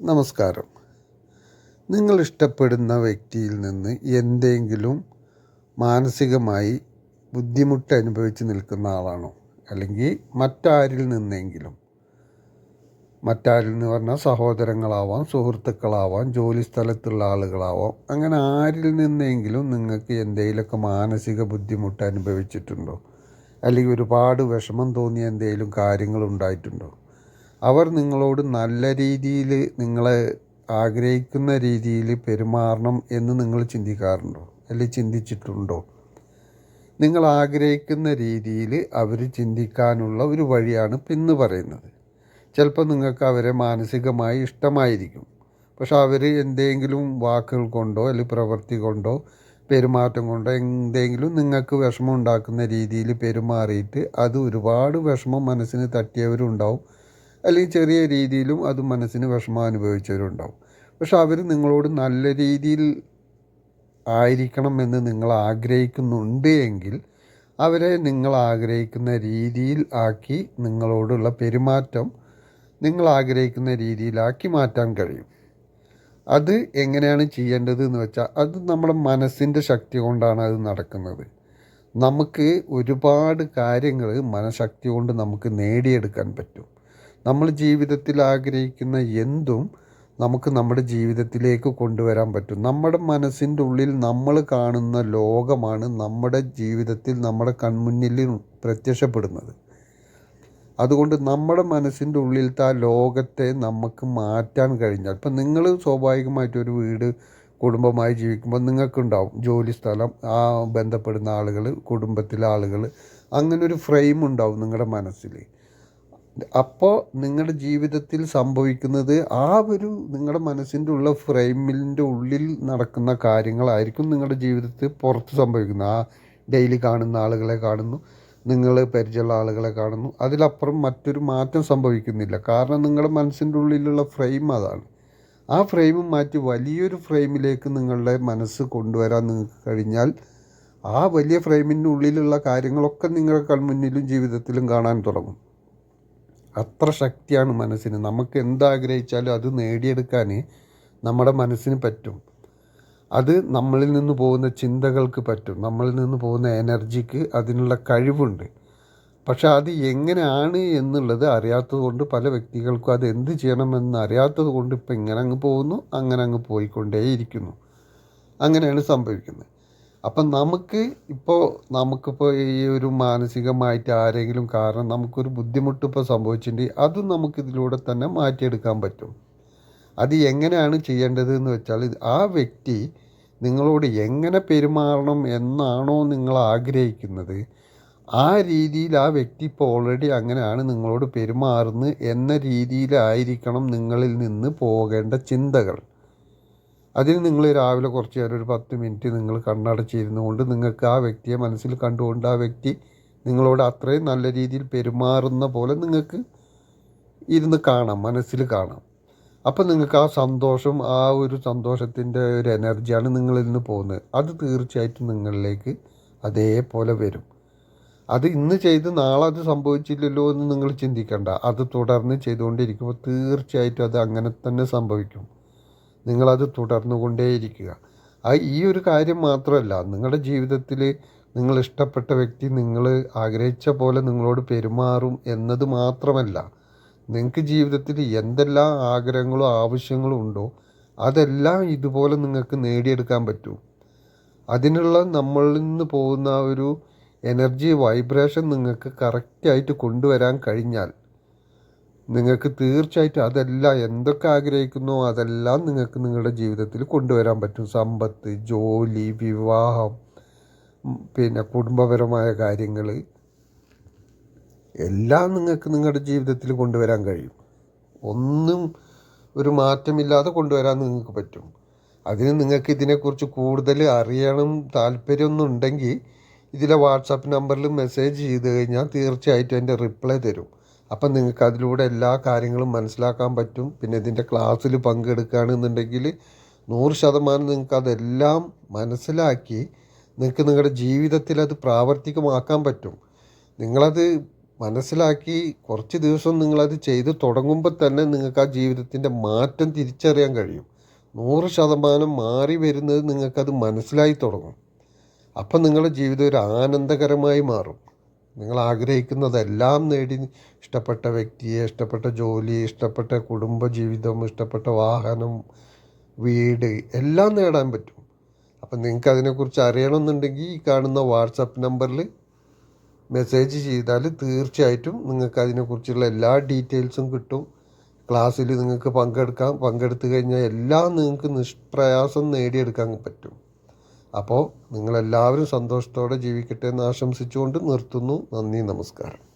നമസ്കാരം. നിങ്ങൾ ഇഷ്ടപ്പെടുന്ന വ്യക്തിയിൽ നിന്ന് എന്തെങ്കിലും മാനസികമായി ബുദ്ധിമുട്ട് അനുഭവിച്ച് നിൽക്കുന്ന ആളാണോ? അല്ലെങ്കിൽ മറ്റാരിൽ നിന്നെങ്കിലും? മറ്റാരിൽ എന്ന് പറഞ്ഞാൽ സഹോദരങ്ങളാവാം സുഹൃത്തുക്കളാവാം ജോലി സ്ഥലത്തുള്ള ആളുകളാവാം. അങ്ങനെ ആരിൽ നിന്നെങ്കിലും നിങ്ങൾക്ക് എന്തെങ്കിലുമൊക്കെ മാനസിക ബുദ്ധിമുട്ട് അനുഭവിച്ചിട്ടുണ്ടോ? അല്ലെങ്കിൽ ഒരുപാട് വിഷമം തോന്നിയ എന്തെങ്കിലും കാര്യങ്ങൾ ഉണ്ടായിട്ടുണ്ടോ? അവർ നിങ്ങളോട് നല്ല രീതിയിൽ നിങ്ങളെ ആഗ്രഹിക്കുന്ന രീതിയിൽ പെരുമാറണം എന്ന് നിങ്ങൾ ചിന്തിക്കാറുണ്ടോ? അല്ലെങ്കിൽ ചിന്തിച്ചിട്ടുണ്ടോ? നിങ്ങൾ ആഗ്രഹിക്കുന്ന രീതിയിൽ അവർ ചിന്തിക്കാനുള്ള ഒരു വഴിയാണ് പിന്ന് പറയുന്നത്. ചിലപ്പോൾ നിങ്ങൾക്ക് അവരെ മാനസികമായി ഇഷ്ടമായിരിക്കും. പക്ഷെ അവർ എന്തെങ്കിലും വാക്കുകൾ കൊണ്ടോ അല്ലെങ്കിൽ പ്രവൃത്തി കൊണ്ടോ പെരുമാറ്റം കൊണ്ടോ എന്തെങ്കിലും നിങ്ങൾക്ക് വിഷമം ഉണ്ടാക്കുന്ന രീതിയിൽ പെരുമാറിയിട്ട് അത് ഒരുപാട് വിഷമം മനസ്സിന് തട്ടിയവരുണ്ടാവും. അല്ലെങ്കിൽ ചെറിയ രീതിയിലും അത് മനസ്സിന് വിഷമം അനുഭവിച്ചവരുണ്ടാവും. പക്ഷെ അവർ നിങ്ങളോട് നല്ല രീതിയിൽ ആയിരിക്കണം എന്ന് നിങ്ങൾ ആഗ്രഹിക്കുന്നുണ്ട് എങ്കിൽ അവരെ നിങ്ങൾ ആഗ്രഹിക്കുന്ന രീതിയിൽ ആക്കി നിങ്ങളോടുള്ള പെരുമാറ്റം നിങ്ങൾ ആഗ്രഹിക്കുന്ന രീതിയിലാക്കി മാറ്റാൻ കഴിയും. അത് എങ്ങനെയാണ് ചെയ്യേണ്ടത് എന്ന് വെച്ചാൽ അത് നമ്മുടെ മനസ്സിന്റെ ശക്തി കൊണ്ടാണ് അത് നടക്കുന്നത്. നമുക്ക് ഒരുപാട് കാര്യങ്ങൾ മനഃശക്തി കൊണ്ട് നമുക്ക് നേടിയെടുക്കാൻ പറ്റും. നമ്മൾ ജീവിതത്തിൽ ആഗ്രഹിക്കുന്ന എന്തും നമുക്ക് നമ്മുടെ ജീവിതത്തിലേക്ക് കൊണ്ടുവരാൻ പറ്റും. നമ്മുടെ മനസ്സിന്റെ ഉള്ളിൽ നമ്മൾ കാണുന്ന ലോകമാണ് നമ്മുടെ ജീവിതത്തിൽ നമ്മുടെ കൺമുന്നിൽ പ്രത്യക്ഷപ്പെടുന്നത്. അതുകൊണ്ട് നമ്മുടെ മനസ്സിന്റെ ഉള്ളിലത്തെ ആ ലോകത്തെ നമുക്ക് മാറ്റാൻ കഴിഞ്ഞാൽ ഇപ്പം നിങ്ങൾ സ്വാഭാവികമായിട്ട് ഒരു വീട് കുടുംബമായി ജീവിക്കുമ്പോൾ നിങ്ങൾക്കുണ്ടാവും ജോലി സ്ഥലം ആ ബന്ധപ്പെടുന്ന ആളുകൾ കുടുംബത്തിലെ ആളുകൾ അങ്ങനെ ഒരു ഫ്രെയിം ഉണ്ടാവും നിങ്ങളുടെ മനസ്സിൽ. അപ്പോൾ നിങ്ങളുടെ ജീവിതത്തിൽ സംഭവിക്കുന്നത് ആ ഒരു നിങ്ങളുടെ മനസ്സിന്റെ ഉള്ള ഫ്രെയിമിന്റെ ഉള്ളിൽ നടക്കുന്ന കാര്യങ്ങളായിരിക്കും നിങ്ങളുടെ ജീവിതത്തിൽ പുറത്ത് സംഭവിക്കുന്നത്. ആ ഡെയിലി കാണുന്ന ആളുകളെ കാണുന്നു നിങ്ങൾ പരിചയമുള്ള ആളുകളെ കാണുന്നു. അതിലപ്പുറം മറ്റൊരു മാറ്റം സംഭവിക്കുന്നില്ല. കാരണം നിങ്ങളുടെ മനസ്സിന്റെ ഉള്ളിലുള്ള ഫ്രെയിം അതാണ്. ആ ഫ്രെയിം മാറ്റി വലിയൊരു ഫ്രെയിമിലേക്ക് നിങ്ങളുടെ മനസ്സ് കൊണ്ടുവരാൻ നിങ്ങൾക്ക് കഴിഞ്ഞാൽ ആ വലിയ ഫ്രെയിമിന്റെ ഉള്ളിലുള്ള കാര്യങ്ങളൊക്കെ നിങ്ങളുടെ കൺമുന്നിലും ജീവിതത്തിലും കാണാൻ തുടങ്ങും. അത്ര ശക്തിയാണ് മനസ്സിന്. നമുക്ക് എന്താഗ്രഹിച്ചാലും അത് നേടിയെടുക്കാൻ നമ്മുടെ മനസ്സിന് പറ്റും. അത് നമ്മളിൽ നിന്ന് പോകുന്ന ചിന്തകൾക്ക് പറ്റും. നമ്മളിൽ നിന്ന് പോകുന്ന എനർജിക്ക് അതിനുള്ള കഴിവുണ്ട്. പക്ഷെ അത് എങ്ങനെയാണ് എന്നുള്ളത് അറിയാത്തത് കൊണ്ട് പല വ്യക്തികൾക്കും അത് എന്ത് ചെയ്യണമെന്ന് അറിയാത്തത് കൊണ്ട് ഇപ്പം ഇങ്ങനെ അങ്ങ് പോകുന്നു അങ്ങനെ അങ്ങ് പോയിക്കൊണ്ടേയിരിക്കുന്നു. അങ്ങനെയാണ് സംഭവിക്കുന്നത്. അപ്പം നമുക്ക് ഇപ്പോൾ നമുക്കിപ്പോൾ ഈ ഒരു മാനസികമായിട്ട് ആരെങ്കിലും കാരണം നമുക്കൊരു ബുദ്ധിമുട്ട് ഇപ്പോൾ സംഭവിച്ചിട്ടുണ്ടെങ്കിൽ അതും നമുക്കിതിലൂടെ തന്നെ മാറ്റിയെടുക്കാൻ പറ്റും. അത് എങ്ങനെയാണ് ചെയ്യേണ്ടത് എന്ന് വെച്ചാൽ ആ വ്യക്തി നിങ്ങളോട് എങ്ങനെ പെരുമാറണം എന്നാണോ നിങ്ങൾ ആഗ്രഹിക്കുന്നത് ആ രീതിയിൽ ആ വ്യക്തി ഇപ്പോൾ ഓൾറെഡി അങ്ങനെയാണ് നിങ്ങളോട് പെരുമാറുന്നത് എന്ന രീതിയിലായിരിക്കണം നിങ്ങളിൽ നിന്ന് പോകേണ്ട ചിന്തകൾ. അതിന് നിങ്ങൾ രാവിലെ കുറച്ച് നേരം ഒരു പത്ത് മിനിറ്റ് നിങ്ങൾ കണ്ണടച്ചിരുന്നു കൊണ്ട് നിങ്ങൾക്ക് ആ വ്യക്തിയെ മനസ്സിൽ കണ്ടുകൊണ്ട് ആ വ്യക്തി നിങ്ങളോട് അത്രയും നല്ല രീതിയിൽ പെരുമാറുന്ന പോലെ നിങ്ങൾക്ക് ഇരുന്ന് കാണാം മനസ്സിൽ കാണാം. അപ്പം നിങ്ങൾക്ക് ആ സന്തോഷം ആ ഒരു സന്തോഷത്തിന്റെ ഒരു എനർജിയാണ് നിങ്ങളിൽ നിന്ന് പോകുന്നത്. അത് തീർച്ചയായിട്ടും നിങ്ങളിലേക്ക് അതേപോലെ വരും. അത് ഇന്ന് ചെയ്ത് നാളെ അത് സംഭവിച്ചില്ലല്ലോ എന്ന് നിങ്ങൾ ചിന്തിക്കേണ്ട. അത് തുടർന്ന് ചെയ്തുകൊണ്ടിരിക്കുമ്പോൾ തീർച്ചയായിട്ടും അത് അങ്ങനെ തന്നെ സംഭവിക്കും. നിങ്ങളത് തുടർന്നുകൊണ്ടേയിരിക്കുക. ആ ഈ ഒരു കാര്യം മാത്രമല്ല നിങ്ങളുടെ ജീവിതത്തിൽ നിങ്ങൾ ഇഷ്ടപ്പെട്ട വ്യക്തി നിങ്ങൾ ആഗ്രഹിച്ച പോലെ നിങ്ങളോട് പെരുമാറും എന്നത് മാത്രമല്ല നിങ്ങൾക്ക് ജീവിതത്തിൽ എന്തെല്ലാം ആഗ്രഹങ്ങളും ആവശ്യങ്ങളും ഉണ്ടോ അതെല്ലാം ഇതുപോലെ നിങ്ങൾക്ക് നേടിയെടുക്കാൻ പറ്റും. അതിനുള്ള നമ്മളിൽ നിന്ന് പോകുന്ന ഒരു എനർജി വൈബ്രേഷൻ നിങ്ങൾക്ക് കറക്റ്റായിട്ട് കൊണ്ടുവരാൻ കഴിഞ്ഞാൽ നിങ്ങൾക്ക് തീർച്ചയായിട്ടും അതെല്ലാം എന്തൊക്കെ ആഗ്രഹിക്കുന്നു അതെല്ലാം നിങ്ങൾക്ക് നിങ്ങളുടെ ജീവിതത്തിൽ കൊണ്ടുവരാൻ പറ്റും. സമ്പത്ത് ജോലി വിവാഹം പിന്നെ കുടുംബപരമായ കാര്യങ്ങൾ എല്ലാം നിങ്ങൾക്ക് നിങ്ങളുടെ ജീവിതത്തിൽ കൊണ്ടുവരാൻ കഴിയും. ഒന്നും ഒരു മാറ്റമില്ലാതെ കൊണ്ടുവരാൻ നിങ്ങൾക്ക് പറ്റും. അതിന് നിങ്ങൾക്ക് ഇതിനെക്കുറിച്ച് കൂടുതൽ അറിയണം താല്പര്യമൊന്നും ഉണ്ടെങ്കിൽ ഇതിലെ വാട്സാപ്പ് നമ്പറിൽ മെസ്സേജ് ചെയ്ത് കഴിഞ്ഞാൽ തീർച്ചയായിട്ടും എന്റെ റിപ്ലൈ തരും. അപ്പം നിങ്ങൾക്ക് അതിലൂടെ എല്ലാ കാര്യങ്ങളും മനസ്സിലാക്കാൻ പറ്റും. പിന്നെ ഇതിന്റെ ക്ലാസ്സിൽ പങ്കെടുക്കുകയാണെന്നുണ്ടെങ്കിൽ നൂറ് ശതമാനം നിങ്ങൾക്ക് അതെല്ലാം മനസ്സിലാക്കി നിങ്ങൾക്ക് നിങ്ങളുടെ ജീവിതത്തിൽ അത് പ്രാവർത്തികമാക്കാൻ പറ്റും. നിങ്ങളത് മനസ്സിലാക്കി കുറച്ച് ദിവസം നിങ്ങളത് ചെയ്ത് തുടങ്ങുമ്പോൾ തന്നെ നിങ്ങൾക്ക് ആ ജീവിതത്തിന്റെ മാറ്റം തിരിച്ചറിയാൻ കഴിയും. നൂറ് ശതമാനം മാറി വരുന്നത് നിങ്ങൾക്കത് മനസ്സിലായി തുടങ്ങും. അപ്പം നിങ്ങളുടെ ജീവിതം ഒരു ആനന്ദകരമായി മാറും. നിങ്ങൾ ആഗ്രഹിക്കുന്നതെല്ലാം നേടി ഇഷ്ടപ്പെട്ട വ്യക്തിയെ ഇഷ്ടപ്പെട്ട ജോലി ഇഷ്ടപ്പെട്ട കുടുംബജീവിതം ഇഷ്ടപ്പെട്ട വാഹനം വീട് എല്ലാം നേടാൻ പറ്റും. അപ്പം നിങ്ങൾക്ക് അതിനെക്കുറിച്ച് അറിയണമെന്നുണ്ടെങ്കിൽ ഈ കാണുന്ന വാട്സപ്പ് നമ്പറിൽ മെസ്സേജ് ചെയ്താൽ തീർച്ചയായിട്ടും നിങ്ങൾക്ക് അതിനെക്കുറിച്ചുള്ള എല്ലാ ഡീറ്റെയിൽസും കിട്ടും. ക്ലാസ്സിൽ നിങ്ങൾക്ക് പങ്കെടുക്കാം. പങ്കെടുത്തു കഴിഞ്ഞാൽ എല്ലാം നിങ്ങൾക്ക് നിഷ്പ്രയാസം നേടിയെടുക്കാൻ പറ്റും. അപ്പോൾ നിങ്ങളെല്ലാവരും സന്തോഷത്തോടെ ജീവിക്കട്ടെ എന്ന് ആശംസിച്ചുകൊണ്ട് നിർത്തുന്നു. നന്ദി നമസ്കാരം.